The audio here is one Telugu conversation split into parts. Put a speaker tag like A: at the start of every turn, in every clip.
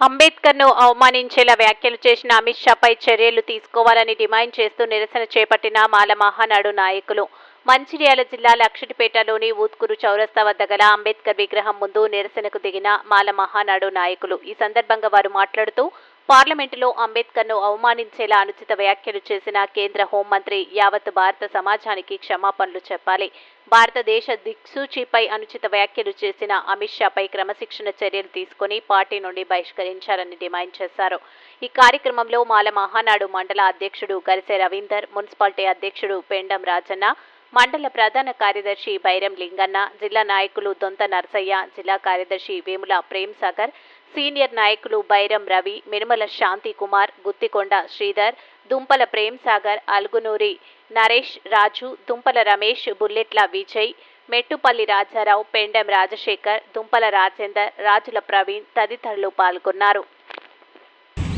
A: అంబేద్కర్ను అవమానించేలా వ్యాఖ్యలు చేసిన అమిత్ షాపై చర్యలు తీసుకోవాలని డిమాండ్ చేస్తూ నిరసన చేపట్టిన మాల మహానాడు నాయకులు. మంచిర్యాల జిల్లా లక్షటిపేటలోని ఊత్కూరు చౌరస్తా వద్ద గల అంబేద్కర్ విగ్రహం ముందు నిరసనకు దిగిన మాల మహానాడు నాయకులు. ఈ సందర్భంగా వారు మాట్లాడుతూ పార్లమెంటులో అంబేద్కర్ను అవమానించేలా అనుచిత వ్యాఖ్యలు చేసిన కేంద్ర హోంమంత్రి యావత్ భారత సమాజానికి క్షమాపణలు చెప్పాలి. భారతదేశ దిక్సూచిపై అనుచిత వ్యాఖ్యలు చేసిన అమిత్ షాపై క్రమశిక్షణ చర్యలు తీసుకుని పార్టీ నుండి బహిష్కరించాలని డిమాండ్ చేశారు. ఈ కార్యక్రమంలో మాల మహానాడు మండల అధ్యక్షుడు గరిసె రవీందర్ మున్సిపాలిటీ అధ్యక్షుడు పెండం రాజన్న మండల ప్రధాన కార్యదర్శి బైరం లింగన్న జిల్లా నాయకులు దొంత నర్సయ్య జిల్లా కార్యదర్శి వేముల ప్రేమ్ సాగర్ సీనియర్ నాయకులు బైరం రవి మినుమల శాంతి కుమార్ గుత్తికొండ శ్రీధర్ దుంపల ప్రేమ్ సాగర్ అల్గునూరి నరేష్ రాజు దుంపల రమేష్ బుల్లెట్ల విజయ్ మెట్టుపల్లి రాజారావు పెండెం రాజశేఖర్ దుంపల రాజేందర్ రాజుల ప్రవీణ్ తదితరులు పాల్గొన్నారు.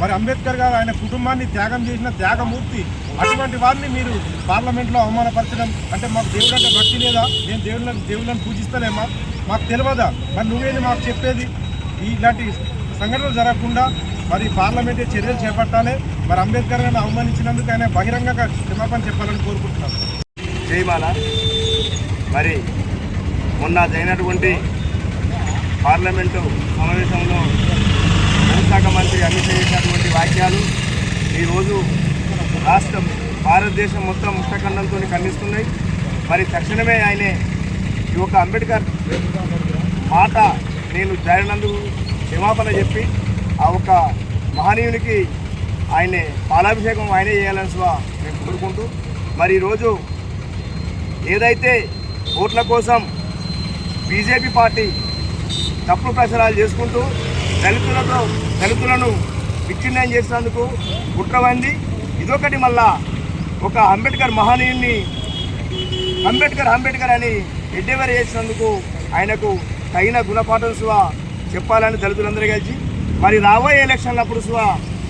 B: మరి అంబేద్కర్ గారు ఆయన కుటుంబాన్ని త్యాగం చేసిన త్యాగమూర్తి. అటువంటి వారిని మీరు పార్లమెంట్లో అవమానపరచడం అంటే మాకు దేవుడు అంటే భక్తి లేదా? నేను దేవుళ్ళని దేవుళ్ళని పూజిస్తలేమా? మాకు తెలియదా? మరి నువ్వేది మాకు చెప్పేది? ఇలాంటి సంఘటనలు జరగకుండా మరి పార్లమెంటే చర్యలు చేపట్టాలి. మరి అంబేద్కర్ గారిని అవమానించినందుకు ఆయన బహిరంగంగా క్షమాపణ చెప్పాలని కోరుకుంటున్నాను
C: జయమాల మరి మొన్న జరిగినటువంటి పార్లమెంటు సమావేశంలో శాఖ మంత్రి అమిత్ షా చేసినటువంటి వాక్యాలు ఈరోజు రాష్ట్రం భారతదేశం మొత్తం ముక్తఖండంతో ఖండిస్తున్నాయి. మరి తక్షణమే ఆయనే ఈ యొక్క అంబేద్కర్ మాట నేను జారినందుకు క్షమాపణ చెప్పి ఆ ఒక్క మహనీయునికి ఆయనే పాలాభిషేకం ఆయనే చేయాలని స్వా నేను కోరుకుంటూ మరి ఈరోజు ఏదైతే ఓట్ల కోసం బీజేపీ పార్టీ తప్పుడు ప్రచారాలు చేసుకుంటూ దళితులతో దళితులను విచ్ఛిన్నం చేసినందుకు కుట్రవంది ఇదొకటి మళ్ళా ఒక అంబేద్కర్ మహనీయుని అంబేద్కర్ అంబేద్కర్ అని ఎడ్డెవర్ చేసినందుకు ఆయనకు తగిన గుణపాఠం సువా చెప్పాలని దళితులందరూ కలిసి మరి రాబోయే ఎలక్షన్లప్పుడు సువా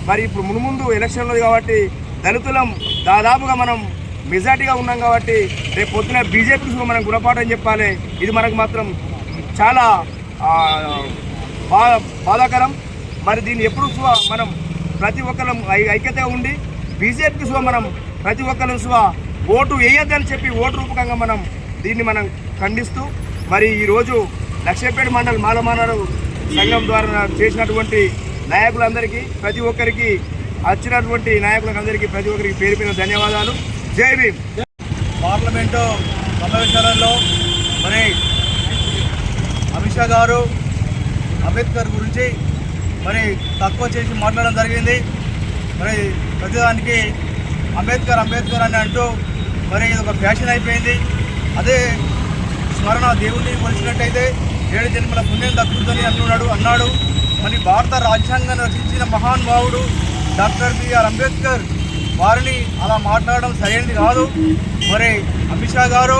C: మరి ఇప్పుడు మునుముందు ఎలక్షన్లు కాబట్టి దళితులం దాదాపుగా మనం మెజార్టీగా ఉన్నాం కాబట్టి రేపు పొద్దున బీజేపీ మనం గుణపాఠం చెప్పాలి. ఇది మనకు మాత్రం చాలా బా బాధాకరం. మరి దీన్ని ఎప్పుడు సువా మనం ప్రతి ఒక్కరం ఐ- ఐక్యతగా ఉండి బీజేపీకి సువా మనం ప్రతి ఒక్కరు సువా ఓటు వేయద్దని చెప్పి ఓటు రూపకంగా మనం దీన్ని మనం ఖండిస్తూ మరి ఈరోజు లక్ష్యపేట మండల మాలమానాడు సంఘం ద్వారా చేసినటువంటి నాయకులందరికీ ప్రతి ఒక్కరికి వచ్చినటువంటి నాయకులందరికీ ప్రతి ఒక్కరికి పేరు పేరు ధన్యవాదాలు. జై భీమ్.
D: పార్లమెంటు సమావేశాలలో మరి అమిత్ షా గారు అంబేద్కర్ గురించి మరి తక్కువ చేసి మాట్లాడడం జరిగింది. మరి ప్రతిదానికి అంబేద్కర్ అంబేద్కర్ అని అంటూ మరి ఇది ఒక ఫ్యాషన్ అయిపోయింది. అదే స్మరణ దేవుణ్ణి కొలిచినట్టయితే ఏడు జన్మల పుణ్యం దక్కుతుందని అన్నాడు అన్నాడు. మరి భారత రాజ్యాంగాన్ని రచించిన మహాన్ భావుడు డాక్టర్ బిఆర్ అంబేద్కర్ వారిని అలా మాట్లాడడం సరైనది కాదు. మరి అమిత్ షా గారు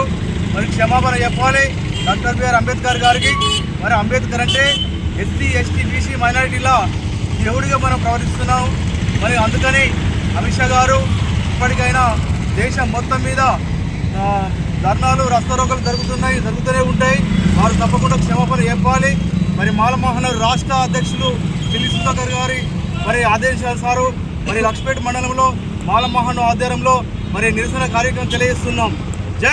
D: మరి క్షమాపణ చెప్పాలి డాక్టర్ బిఆర్ అంబేద్కర్ గారికి. మరి అంబేద్కర్ అంటే ఎస్సీ ఎస్టీ బీసీ మైనారిటీల దేవుడిగా మనం ప్రవర్తిస్తున్నాం. మరి అందుకని అమిత్ షా గారు ఇప్పటికైనా దేశం మొత్తం మీద ధర్నాలు రస్తారోకలు జరుగుతున్నాయి జరుగుతూనే ఉంటాయి. వారు తప్పకుండా క్షమాపణ చెప్పాలి. మరి మాలమోహన్ రాష్ట్ర అధ్యక్షులు పిల్లి సుధాకర్ గారి మరి ఆదేశానుసారు మరి లక్ష్మేట మండలంలో మాలమోహన్ ఆధ్వర్యంలో మరి నిరసన కార్యక్రమం తెలియజేస్తున్నాం.